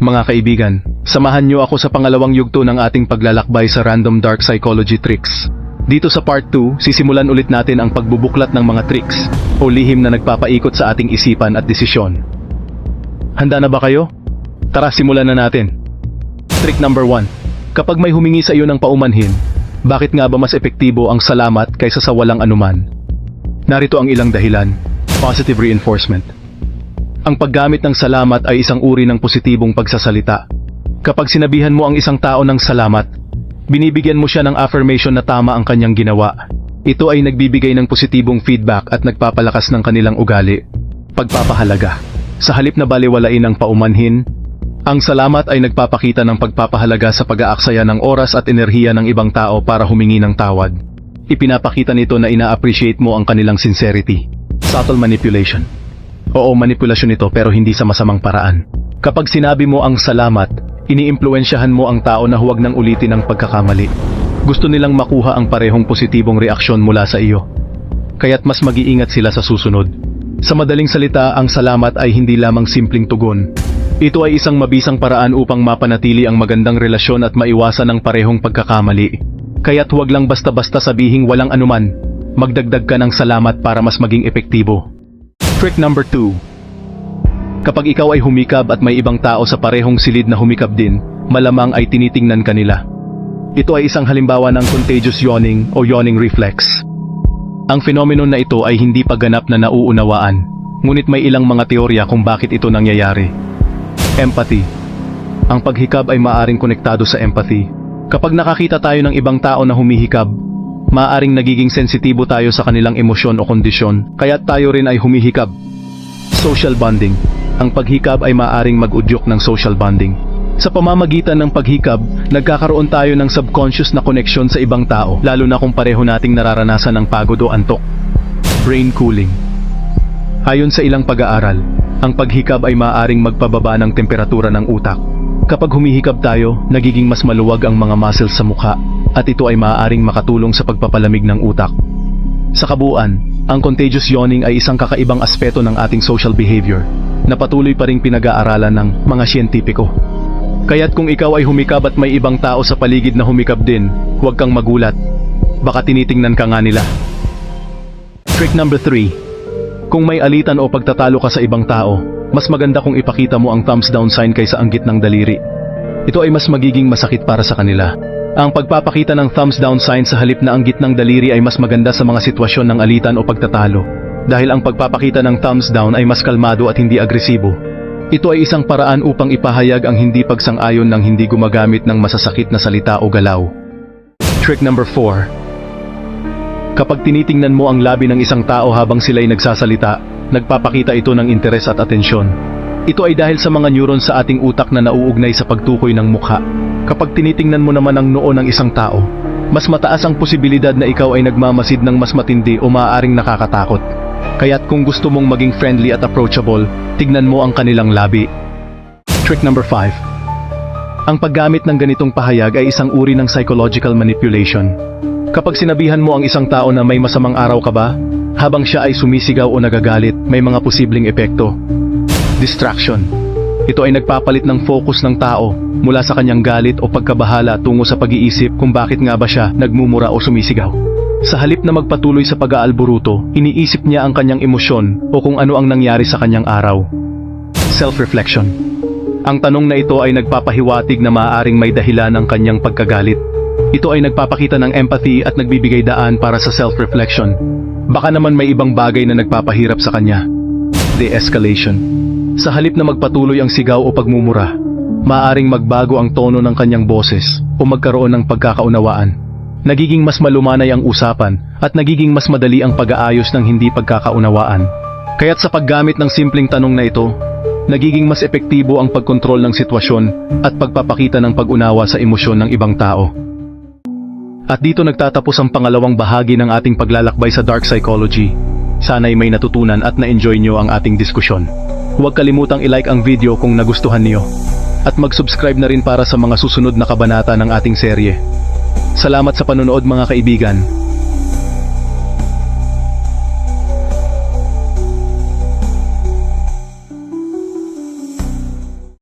Mga kaibigan, samahan niyo ako sa pangalawang yugto ng ating paglalakbay sa random dark psychology tricks. Dito sa part 2, sisimulan ulit natin ang pagbubuklat ng mga tricks o lihim na nagpapaikot sa ating isipan at desisyon. Handa na ba kayo? Tara simulan na natin. Trick number 1. Kapag may humingi sa iyo ng paumanhin, bakit nga ba mas epektibo ang salamat kaysa sa walang anuman? Narito ang ilang dahilan. Positive reinforcement. Ang paggamit ng salamat ay isang uri ng positibong pagsasalita. Kapag sinabihan mo ang isang tao ng salamat, binibigyan mo siya ng affirmation na tama ang kanyang ginawa. Ito ay nagbibigay ng positibong feedback at nagpapalakas ng kanilang ugali. Pagpapahalaga. Sa halip na baliwalain ang paumanhin, ang salamat ay nagpapakita ng pagpapahalaga sa pag-aaksaya ng oras at enerhiya ng ibang tao para humingi ng tawad. Ipinapakita nito na ina-appreciate mo ang kanilang sincerity. Subtle manipulation. Oo, manipulasyon ito pero hindi sa masamang paraan. Kapag sinabi mo ang salamat, iniimpluensyahan mo ang tao na huwag nang ulitin ang pagkakamali. Gusto nilang makuha ang parehong positibong reaksyon mula sa iyo. Kaya't mas mag-iingat sila sa susunod. Sa madaling salita, ang salamat ay hindi lamang simpleng tugon. Ito ay isang mabisang paraan upang mapanatili ang magandang relasyon at maiwasan ang parehong pagkakamali. Kaya't huwag lang basta-basta sabihing walang anuman. Magdagdag ka ng salamat para mas maging epektibo. Trick number 2. Kapag ikaw ay humikab at may ibang tao sa parehong silid na humikab din, malamang ay tinitingnan ka nila. Ito ay isang halimbawa ng contagious yawning o yawning reflex. Ang phenomenon na ito ay hindi pa ganap na nauunawaan, ngunit may ilang mga teorya kung bakit ito nangyayari. Empathy. Ang paghikab ay maaring konektado sa empathy. Kapag nakakita tayo ng ibang tao na humihikab, maaring nagiging sensitibo tayo sa kanilang emosyon o kondisyon, kaya tayo rin ay humihikab. Social bonding. Ang paghikab ay maaring mag-udyok ng social bonding. Sa pamamagitan ng paghikab, nagkakaroon tayo ng subconscious na koneksyon sa ibang tao, lalo na kung pareho nating nararanasan ng pagod o antok. Brain cooling. Ayon sa ilang pag-aaral, ang paghikab ay maaaring magpababa ng temperatura ng utak. Kapag humihikab tayo, nagiging mas maluwag ang mga muscles sa mukha at ito ay maaaring makatulong sa pagpapalamig ng utak. Sa kabuuan, ang contagious yawning ay isang kakaibang aspeto ng ating social behavior na patuloy pa ring pinag-aaralan ng mga siyentipiko. Kaya't kung ikaw ay humikab at may ibang tao sa paligid na humikab din, huwag kang magulat. Baka tinitingnan ka nga nila. Trick number 3. Kung may alitan o pagtatalo ka sa ibang tao, mas maganda kung ipakita mo ang thumbs down sign kaysa ang gitnang daliri. Ito ay mas magiging masakit para sa kanila. Ang pagpapakita ng thumbs down sign sa halip na ang gitnang daliri ay mas maganda sa mga sitwasyon ng alitan o pagtatalo. Dahil ang pagpapakita ng thumbs down ay mas kalmado at hindi agresibo. Ito ay isang paraan upang ipahayag ang hindi pagsang-ayon ng hindi gumagamit ng masasakit na salita o galaw. Trick number 4. Kapag tinitingnan mo ang labi ng isang tao habang sila'y nagsasalita, nagpapakita ito ng interes at atensyon. Ito ay dahil sa mga neuron sa ating utak na nauugnay sa pagtukoy ng mukha. Kapag tinitingnan mo naman ang noo ng isang tao, mas mataas ang posibilidad na ikaw ay nagmamasid ng mas matindi o maaaring nakakatakot. Kaya't kung gusto mong maging friendly at approachable, tignan mo ang kanilang labi. Trick number 5. Ang paggamit ng ganitong pahayag ay isang uri ng psychological manipulation. Kapag sinabihan mo ang isang tao na may masamang araw ka ba, habang siya ay sumisigaw o nagagalit, may mga posibleng epekto. Distraction. Ito ay nagpapalit ng focus ng tao mula sa kanyang galit o pagkabahala tungo sa pag-iisip kung bakit nga ba siya nagmumura o sumisigaw. Sa halip na magpatuloy sa pag-aalburuto, iniisip niya ang kanyang emosyon o kung ano ang nangyari sa kanyang araw. Self-reflection. Ang tanong na ito ay nagpapahiwatig na maaaring may dahilan ng kanyang pagkagalit. Ito ay nagpapakita ng empathy at nagbibigay daan para sa self-reflection. Baka naman may ibang bagay na nagpapahirap sa kanya. De-escalation. Sa halip na magpatuloy ang sigaw o pagmumura, maaaring magbago ang tono ng kanyang boses o magkaroon ng pagkakaunawaan. Nagiging mas malumanay ang usapan at nagiging mas madali ang pag-aayos ng hindi pagkakaunawaan. Kaya't sa paggamit ng simpleng tanong na ito, nagiging mas epektibo ang pagkontrol ng sitwasyon at pagpapakita ng pag-unawa sa emosyon ng ibang tao. At dito nagtatapos ang pangalawang bahagi ng ating paglalakbay sa dark psychology. Sana'y may natutunan at na-enjoy nyo ang ating diskusyon. Huwag kalimutang i-like ang video kung nagustuhan niyo. At mag-subscribe na rin para sa mga susunod na kabanata ng ating serye. Salamat sa panonood mga kaibigan.